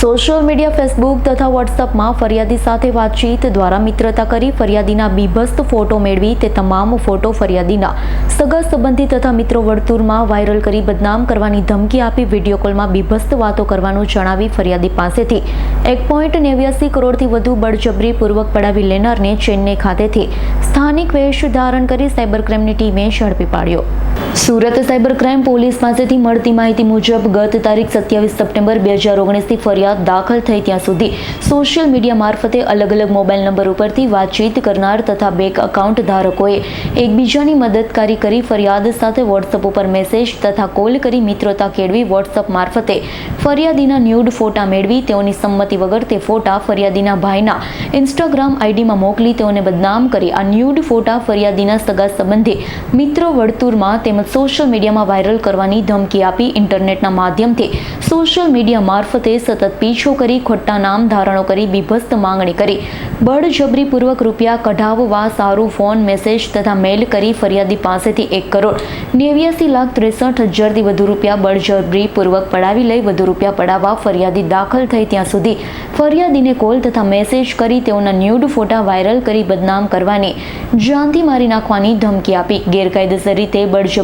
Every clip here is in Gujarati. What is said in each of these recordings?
સોશિયલ મીડિયા, ફેસબુક તથા વોટ્સઅપમાં ફરિયાદી સાથે વાતચીત દ્વારા મિત્રતા કરી ફરિયાદીના બીભસ્ત ફોટો મેળવી તે તમામ ફોટો ફરિયાદીના સગા સંબંધી તથા મિત્રો વર્તુળમાં વાયરલ કરી બદનામ કરવાની ધમકી આપી વીડિયો કોલમાં બીભસ્ત વાતો કરવાનું જણાવી ફરિયાદી પાસેથી. એક પોઈન્ટ નેવ્યાસી કરોડથી વધુ બળજબરીપૂર્વક પડાવી લેનારને ચેન્નઈ ખાતેથી સ્થાનિક વેશ ધારણ કરી સાયબર ક્રાઇમની ટીમે ઝડપી પાડ્યો. સુરત સાયબર ક્રાઇમ પોલીસ પાસેથી મળતી માહિતી મુજબ ગત તારીખ સત્યાવીસ સપ્ટેમ્બર બે હજાર ઓગણીસથી ફરિયાદ દાખલ થઈ ત્યાં સુધી સોશિયલ મીડિયા મારફતે અલગ અલગ મોબાઈલ નંબર ઉપરથી વાતચીત કરનાર તથા બેંક એકાઉન્ટ ધારકોએ એકબીજાની મદદકારી કરી ફરિયાદ સાથે વોટ્સઅપ ઉપર મેસેજ તથા કોલ કરી મિત્રતા કેળવી વોટ્સઅપ મારફતે ફરિયાદીના ન્યૂડ ફોટા મેળવી તેઓની સંમતિ વગર તે ફોટા ફરિયાદીના ભાઈના ઇન્સ્ટાગ્રામ આઈડીમાં મોકલી તેઓને બદનામ કરી આ ન્યૂડ ફોટા ફરિયાદીના સગા સંબંધી મિત્રો વર્તુળમાં તેમજ સોશિયલ મીડિયામાં વાયરલ કરવાની ધમકી આપી ઇન્ટરનેટના માધ્યમથી. સોશિયલ મીડિયા મારફતે સતત પીછો કરી ખોટા નામ ધારણો કરી બીભસ્ત માંગણી કરી. બળજબરીપૂર્વક રૂપિયા કઢાવવા સારું ફોન મેસેજ તથા મેલ કરી ફરિયાદી પાસેથી એક કરોડ. નેવ્યાસી લાખ ત્રેસઠ હજારથી વધુ રૂપિયા બળજબરીપૂર્વક પડાવી લઈ વધુ રૂપિયા પડાવવા ફરિયાદી દાખલ થઈ ત્યાં સુધી. ફરિયાદીને કોલ તથા મેસેજ કરી તેઓના ન્યૂડ ફોટા વાયરલ કરી બદનામ કરવાની. જાનથી મારી નાખવાની ધમકી આપી. ગેરકાયદેસર રીતે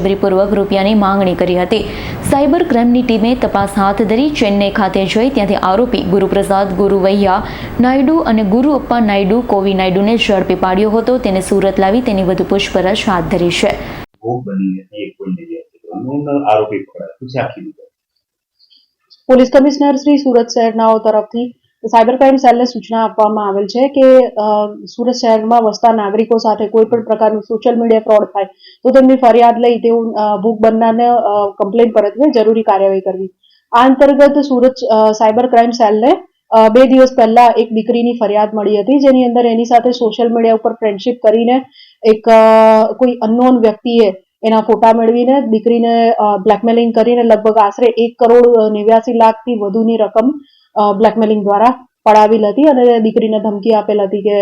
બળજબરીપૂર્વક રૂપિયાની માંગણી કરી હતી. સાયબર ક્રાઇમની ટીમે તપાસ હાથ ધરી ચેન્નઈ ખાતે જઈ ત્યાંથી આરોપી ગુરુપ્રસાદ ગુરુવૈયા નાયડુ અને ગુરુ અપ્પા નાયડુ કોવી નાયડુને ઝડપી પાડ્યો હતો. તેને સુરત લાવી તેની વધુ પૂછપરછ હાથ ધરી છે. પોલીસ કમિશનર શ્રી સુરત શહેરનાઓ તરફથી સાયબર ક્રાઇમ સેલને સૂચના આપવામાં આવેલ છે કે સુરત શહેરમાં વસતા નાગરિકો સાથે કોઈ પણ પ્રકારનું સોશિયલ મીડિયા ફ્રોડ થાય, તો તેમની ફરિયાદ લઈ તેઓ ભૂખ બનનારને કમ્પ્લેન પરતવે જરૂરી કાર્યવાહી કરવી. આ અંતર્ગત સુરત સાયબર ક્રાઇમ સેલને બે દિવસ પહેલા એક દીકરીની ફરિયાદ મળી હતી, જેની અંદર એની સાથે સોશિયલ મીડિયા ઉપર ફ્રેન્ડશિપ કરીને એક કોઈ અનનોન વ્યક્તિએ એના ફોટા મેળવીને દીકરીને બ્લેકમેલિંગ કરીને લગભગ આશરે એક કરોડ નેવ્યાસી લાખથી વધુની રકમ બ્લેકમેલિંગ દ્વારા પડાવેલ હતી અને દીકરીને ધમકી આપેલ હતી કે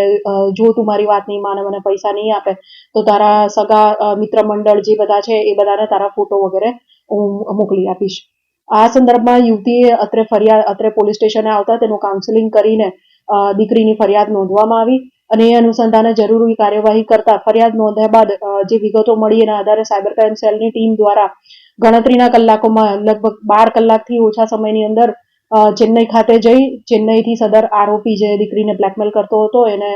જો તું મારી વાત નહીં માને, મને પૈસા નહીં આપે, તો તારા સગા મિત્ર મંડળ જે બધા છે, એ બધાને તારા ફોટો વગેરે હું મોકલી આપીશ. આ સંદર્ભમાં યુવતીએ અત્રે ફરિયાદ, અત્રે પોલીસ સ્ટેશને આવતા તેનું કાઉન્સેલિંગ કરીને દીકરીની ફરિયાદ નોંધવામાં આવી અને એ અનુસંધાને જરૂરી કાર્યવાહી કરતા ફરિયાદ નોંધ્યા બાદ જે વિગતો મળી એના આધારે સાયબર ક્રાઇમ સેલની ટીમ દ્વારા ગણતરીના કલાકોમાં લગભગ બાર કલાકથી ઓછા સમયની અંદર ચેન્નઈ ખાતે જઈ ચેન્નઈથી સદર આરોપી જે દીકરીને બ્લેકમેલ કરતો હતો એને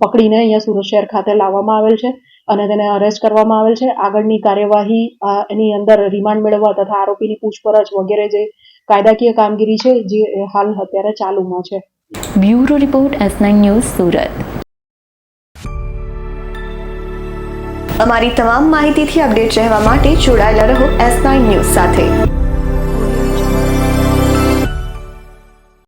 પકડીને અહીંયા સુરત શહેર ખાતે લાવવામાં આવેલ છે અને તેને અરેસ્ટ કરવામાં આવેલ છે. આગળની કાર્યવાહી એની અંદર રિમાન્ડ મેળવવા તથા આરોપીની પૂછપરછ વગેરે જે કાયદાકીય કામગીરી છે જે હાલ અત્યારે ચાલુમાં છે. Bureau report S nine news Surat. અમારી તમામ માહિતીથી અપડેટ રહેવા માટે જોડાયેલા રહો એસ નાઇન ન્યૂઝ સાથે.